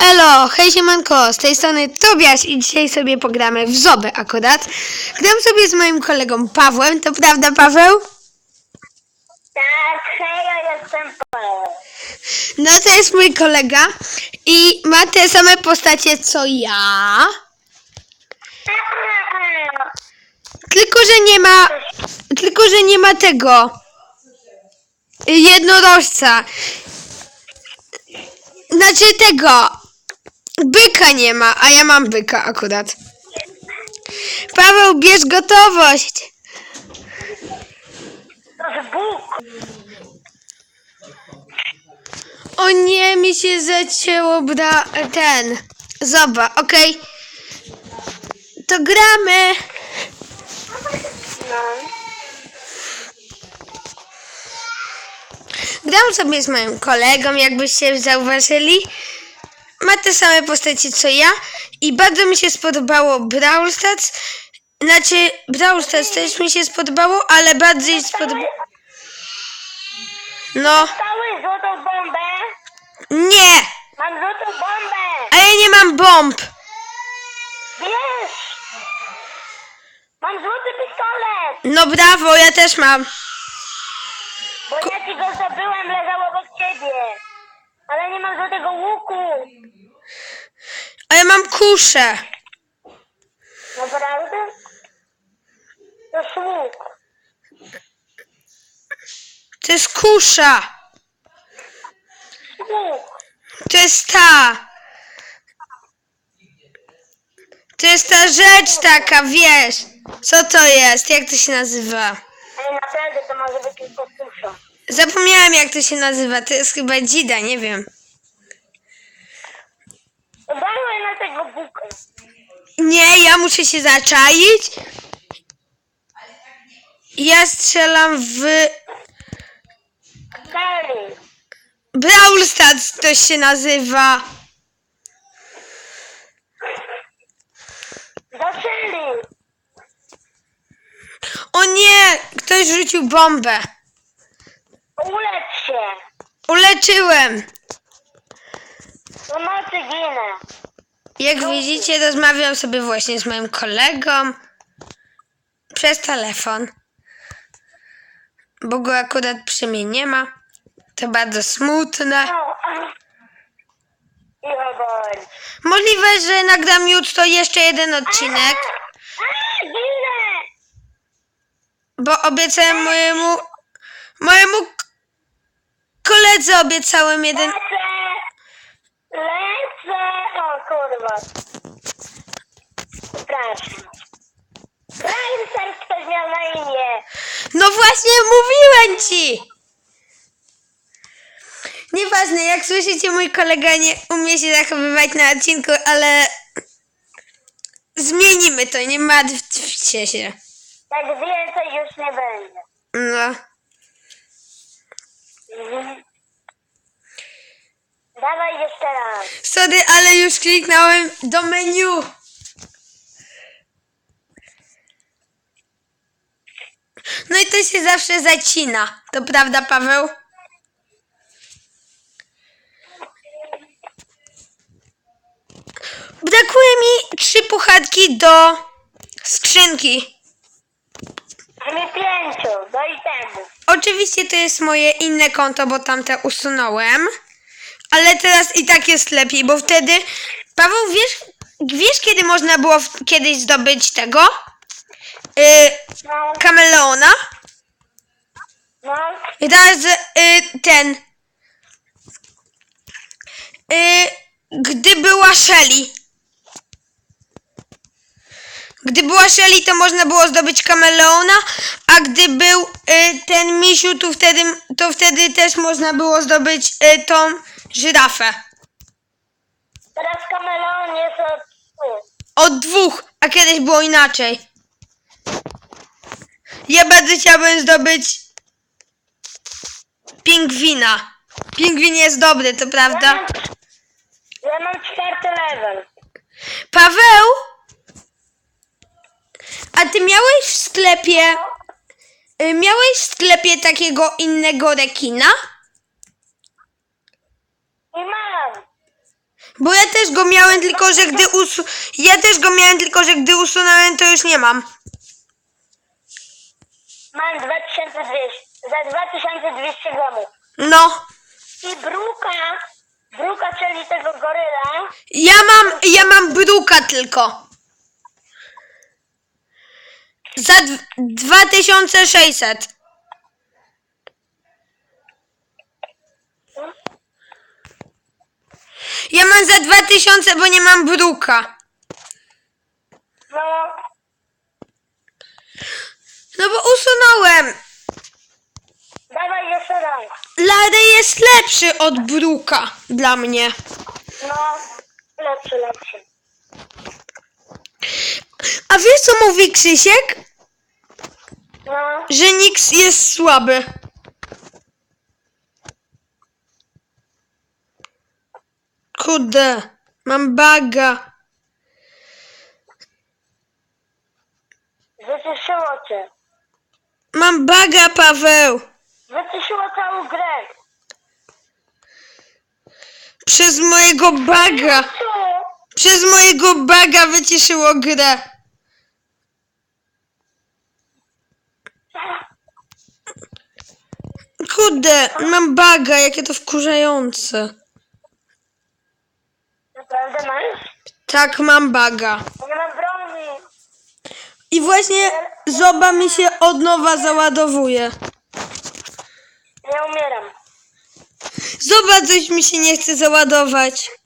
elo, hej siemanko, z tej strony Tobiasz i dzisiaj sobie pogramy w Zobę akurat. Gram sobie z moim kolegą Pawłem, to prawda Paweł? Tak, hej, ja jestem Paweł. No to jest mój kolega i ma te same postacie co ja, tylko że nie ma, tylko że nie ma tego jednorożca. Znaczy tego, byka nie ma, a ja mam byka akurat. Paweł, bierz gotowość. To jest Bóg. O nie, mi się zacięło bra... ten. Zoba, okej. To gramy. No. Gram sobie z moim kolegą, jakbyście zauważyli. Ma te same postacie co ja i bardzo mi się spodobało Brawl Stars. Znaczy, Brawl Stars też mi się spodobało, ale bardziej spodobało... No, Cały złotą bombę. nie! Mam złotą bombę. A ja nie mam bomb. Wiesz. Mam złoty pistolet. No brawo, ja też mam. Bo ja ci go zdobyłem, leżał obok ciebie. Ale nie mam złotego łuku. A ja mam kuszę. Naprawdę? To jest łuk. To jest kusza. Łuk. To jest ta. To jest ta rzecz taka, wiesz. Co to jest? Jak to się nazywa? Ej, naprawdę to może być tylko kusza. Zapomniałem jak to się nazywa. To jest chyba dzida, nie wiem. Dajmy na tego buka. Nie, ja muszę się zaczaić. Ja strzelam w Dali. Brawl Stars to się nazywa. Zaczęli. O nie! Ktoś rzucił bombę. Ulecz się. Uleczyłem. Do nocy ginę. Jak widzicie, rozmawiam sobie właśnie z moim kolegą przez telefon. Bo go akurat przy mnie nie ma. To bardzo smutne. O, a. Cicho bądź. Możliwe, że nagram jutro jeszcze jeden odcinek, bo obiecałem mojemu mojemu koledze obiecałem jeden. Lecę. Lecę. O kurwa. Przepraszam. Rajster ktoś miał na imię. No właśnie mówiłem ci! Nieważne, jak słyszycie, mój kolega nie umie się zachowywać na odcinku, ale zmienimy to, nie martwcie się. Tak więcej już nie będzie. No. Mhm. Dawaj jeszcze raz. Sorry, ale już kliknąłem do menu. No i to się zawsze zacina. To prawda, Paweł? Brakuje mi trzy puchatki do skrzynki. A mi pięciu, do itemu. Oczywiście to jest moje inne konto, bo tamte usunąłem. Ale teraz i tak jest lepiej, bo wtedy... Paweł, wiesz, wiesz kiedy można było kiedyś zdobyć tego? Yy, kameleona? no. I teraz y, ten. Y, gdy była Shelly. Gdy była Shelly, to można było zdobyć kameleona, a gdy był y, ten misiu, to wtedy, to wtedy też można było zdobyć y, tą żyrafę. Teraz kameleon jest od tu. Od dwóch, a kiedyś było inaczej. Ja bardzo chciałbym zdobyć pingwina. Pingwin jest dobry, to Ja prawda? mam, ja mam czwarty level. Paweł, a ty miałeś w sklepie, y, miałeś w sklepie takiego innego rekina? I mam. Bo ja też go miałem, tylko że gdy usu... Ja też go miałem, tylko że gdy usunąłem, to już nie mam. Mam 2200, za 2200 gramów. No. I bruka, bruka, czyli tego goryla, Ja mam, ja mam bruka tylko. Za dw- 2600. Ja mam za 2000, bo nie mam bruka. no, No bo usunąłem. dawaj jeszcze raz. Lary jest lepszy od bruka dla mnie. No, lepszy, lepszy. A wiesz co mówi Krzysiek? Że Nix jest słaby. Kurde, mam baga. wyciszyło cię. Mam baga, Paweł. Wyciszyło całą grę. Przez mojego baga. Przez mojego baga wyciszyło grę. Kurde, mam baga, jakie to wkurzające. Naprawdę masz? Tak, mam baga. Ja nie mam broni. I właśnie zoba mi się od nowa załadowuje. Ja umieram. Zobacz, coś mi się nie chce załadować.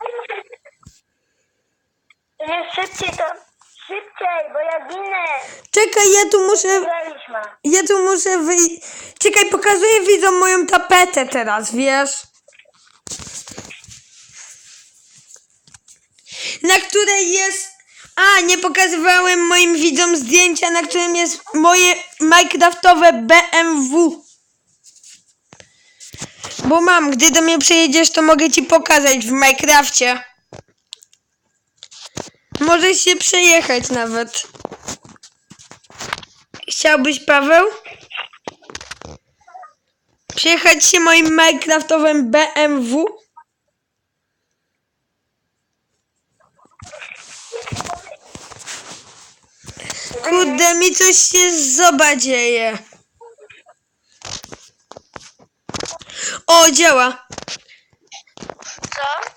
Nie szybciej to... Czekaj, ja tu muszę, Graliśmy. ja tu muszę wyjść. Czekaj, pokazuję widzom moją tapetę teraz, wiesz? Na której jest... A, nie pokazywałem moim widzom zdjęcia, na którym jest moje minecraftowe BMW. Bo mam, gdy do mnie przyjedziesz, to mogę ci pokazać w Minecrafcie. Możesz się przejechać nawet. Chciałbyś, Paweł? Przejechać się moim Minecraftowym BMW? Kurde, mi coś się zoba dzieje. O, działa. Co?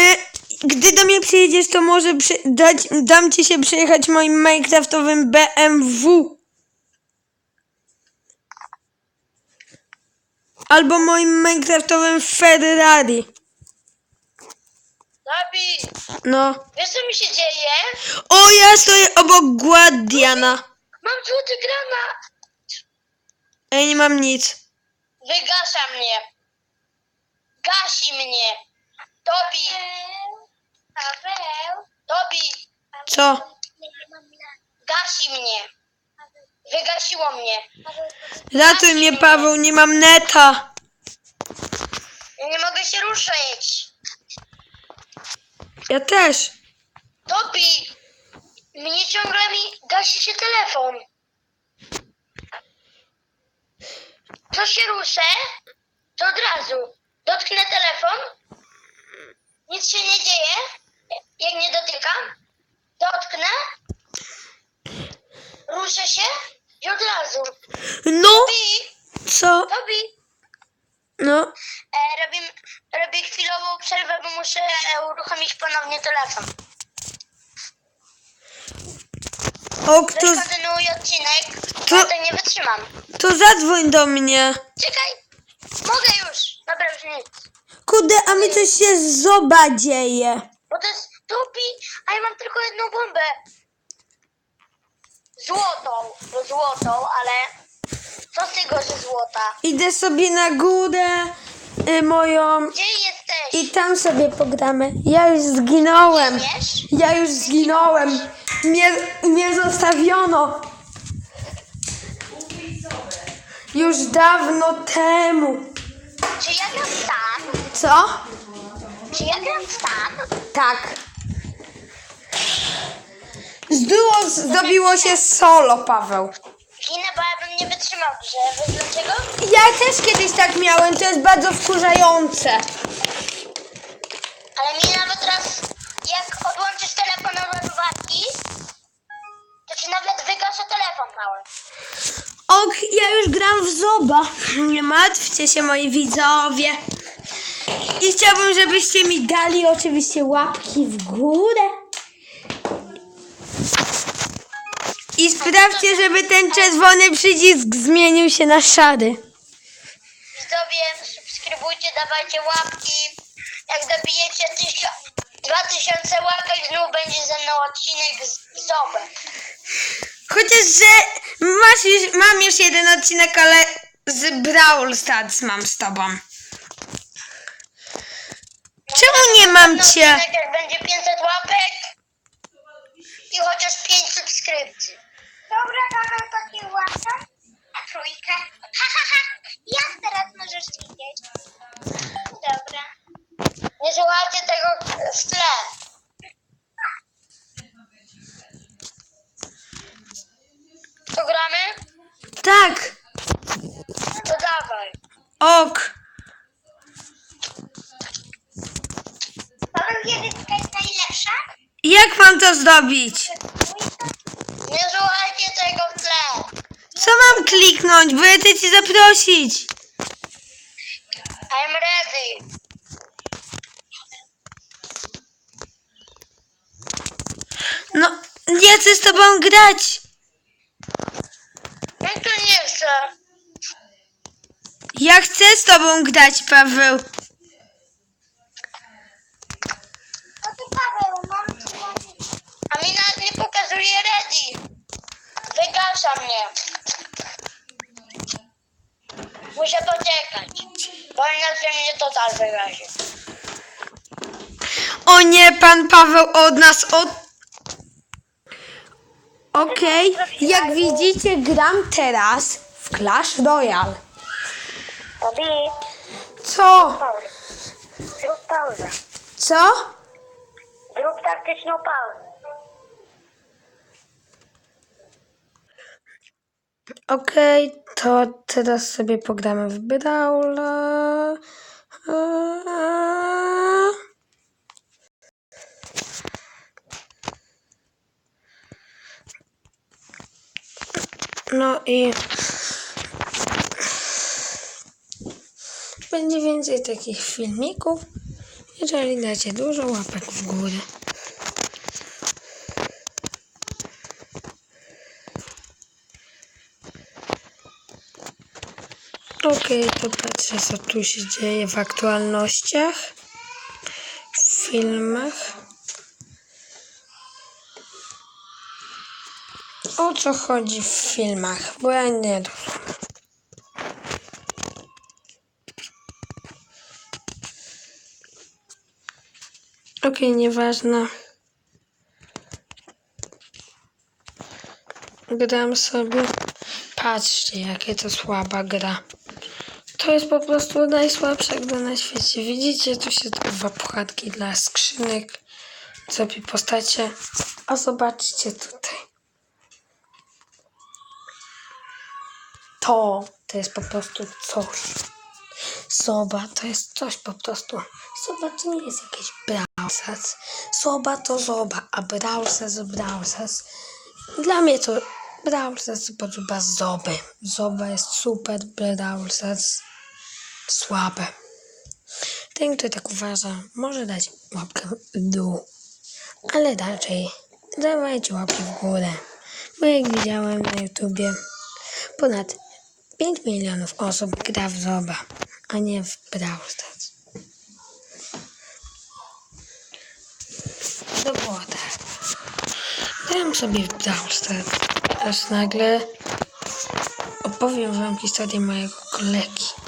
E, Gdy do mnie przyjedziesz, to może przy, dać, dam ci się przejechać moim Minecraftowym BMW. Albo moim Minecraftowym Ferrari. Zabi, No. wiesz co mi się dzieje? O, ja stoję obok Guardiana. Mam złoty granat. Ja nie mam nic. Wygasza mnie. Gasi mnie. Tobi. Paweł. Tobi. Co? Gasi mnie. Wygasiło mnie. Ratuj mnie, Paweł, nie mam neta. Ja nie mogę się ruszyć. Ja też. Tobi. Mnie ciągle mi gasi się telefon. Co się ruszę, to od razu dotknę telefon. Nic się nie dzieje. Jak nie dotykam, dotknę, ruszę się i od razu. No, Tobi, co? Tobi, No, e, robię, robię chwilową przerwę, bo muszę uruchomić ponownie telefon. o, Ktoś kto, kontynuuje odcinek, To- to... to nie wytrzymam. to zadzwoń do mnie. Czekaj, mogę już. Dobra, już nic. Kurde, a mi coś się zoba dzieje. Bo to jest Tobi, a ja mam tylko jedną bombę. Złotą, no złotą, ale co z tego, że złota? Idę sobie na górę y, moją Gdzie jesteś? i tam sobie pogramy. Ja już zginąłem. Wiesz? Ja już zginąłem. Mnie, mnie zostawiono. Już dawno temu. Czy ja sam? Co? Czy ja gram sam? Tak. Zduło, zdobiło się solo, Paweł. Ginę, bo ja bym nie wytrzymał. Wiesz dlaczego? Ja też kiedyś tak miałem, to jest bardzo wkurzające. Ale mi nawet teraz, jak odłączysz telefon od ładowarki, to ci nawet wygasa telefon mały. Ok, ja już gram w Zoba. Nie martwcie się moi widzowie. I chciałbym, żebyście mi dali oczywiście łapki w górę. I sprawdźcie, żeby ten czerwony przycisk zmienił się na szary. Widzowie, subskrybujcie, dawajcie łapki. Jak dobijecie tysio- 2000 łapek, znów będzie ze mną odcinek z Zobem. Chociaż, że masz już, mam już jeden odcinek, ale z Brawl Stars mam z tobą. Czemu nie mam cię? Jak będzie 500 łapek i chociaż 5 subskrypcji. Dobra, to ci łapka. A trójkę? Ha, ha, ha. Jak teraz możesz widzieć? Dobra. Nie słuchajcie tego w tle. To gramy? Tak, To dawaj. ok. Paweł, jedynka jest najlepsza? Jak mam to zdobyć? Nie słuchajcie tego w tle. Co mam kliknąć, bo ja chcę ci zaprosić. I'm ready. No, ja chcę z tobą grać. No to nie chcę. Ja chcę z tobą grać, Paweł. No to Paweł, mam A mi nawet nie pokazuje ready. Wygasza mnie. Muszę poczekać. Bo inaczej mnie total wygazi. O nie, pan Paweł od nas od... Okej, jak widzicie, gram teraz w Clash Royale. Tobi, Co? pauzę. Zrób pauzę. Co? Zrób taktyczną pauzę. Okej, to teraz sobie pogramy w Brawla. No i będzie więcej takich filmików, jeżeli dacie dużo łapek w górę. Okej, to patrzę, co tu się dzieje w aktualnościach, w filmach. O co chodzi w filmach? Bo ja nie rozumiem. Okej, nieważne. Gram sobie. Patrzcie, jakie to słaba gra. To jest po prostu najsłabsza na świecie. Widzicie, tu się dwa puchatki dla skrzynek. Sobie postacie. A zobaczcie tutaj. To, to jest po prostu coś. Soba to jest coś po prostu. Soba to nie jest jakieś browsers. Soba to zoba, a browsers browsers. Dla mnie to browsers podoba zoby. Zoba jest super, browsers słabe. Ten, kto tak uważa, może dać łapkę w dół. Ale raczej dawajcie łapki w górę. Bo jak widziałem na YouTubie, ponad 5 milionów osób gra w Zoba, a nie w Brawl Stars. To było tak. Gram sobie w Brawl Stars, aż nagle opowiem wam historię mojego kolegi.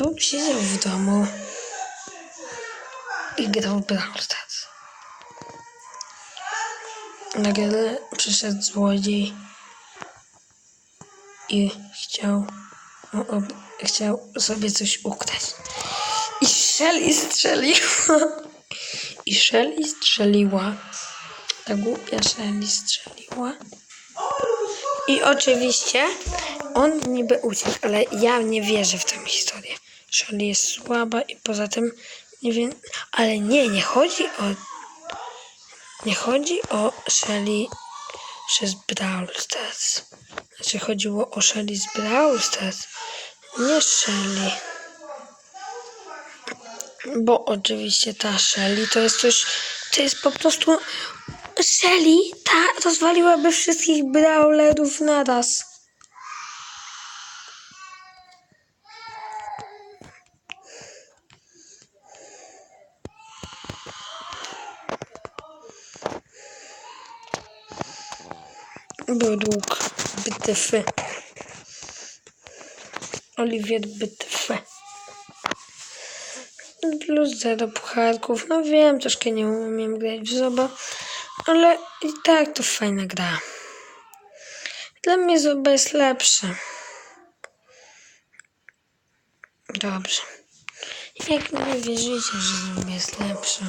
Był siedział w domu i grał w Brawl Stars. Nagle przyszedł złodziej i chciał, o, o, chciał sobie coś ukraść. I Shelly strzeliła. I Shelly strzeliła. Ta głupia Shelly strzeliła. I oczywiście on niby uciekł, ale ja nie wierzę w tę historię. Shelly jest słaba i poza tym Nie wiem, ale nie, nie chodzi o... Nie chodzi o Shelly przez Brawl Stars. Znaczy chodziło o Shelly z Brawl Stars, nie Shelly. Bo oczywiście ta Shelly to jest coś, to jest po prostu... Shelly ta rozwaliłaby wszystkich Brawlerów naraz. Według bitwy. Oliwier bitwy. Plus zero pucharków. No wiem, troszkę nie umiem grać w Zoba, ale i tak to fajna gra. Dla mnie Zoba jest lepsza. Dobrze. Jak nie wierzycie, że Zoba jest lepsza,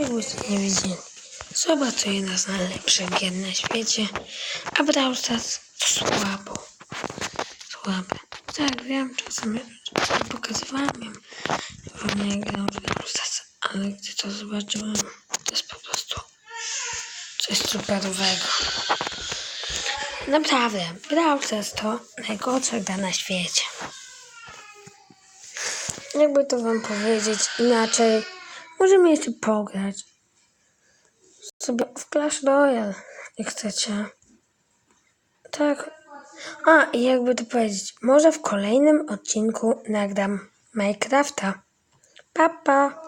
jakbyście nie wiedzieli. Zoba to jedna z najlepszych gier na świecie, a Brawl Stars słabo. Słabe. Tak, wiem, czasem pokazywałem ją wam jak gram w Brawl Stars, ale gdy to zobaczyłem, to jest po prostu coś superowego. Naprawdę, Brawl Stars to najgorsza gra na świecie. Jakby to wam powiedzieć inaczej, możemy jeszcze pograć sobie w Clash Royale, jak chcecie. Tak. A, i jakby to powiedzieć, może w kolejnym odcinku nagram Minecrafta. Papa. Pa.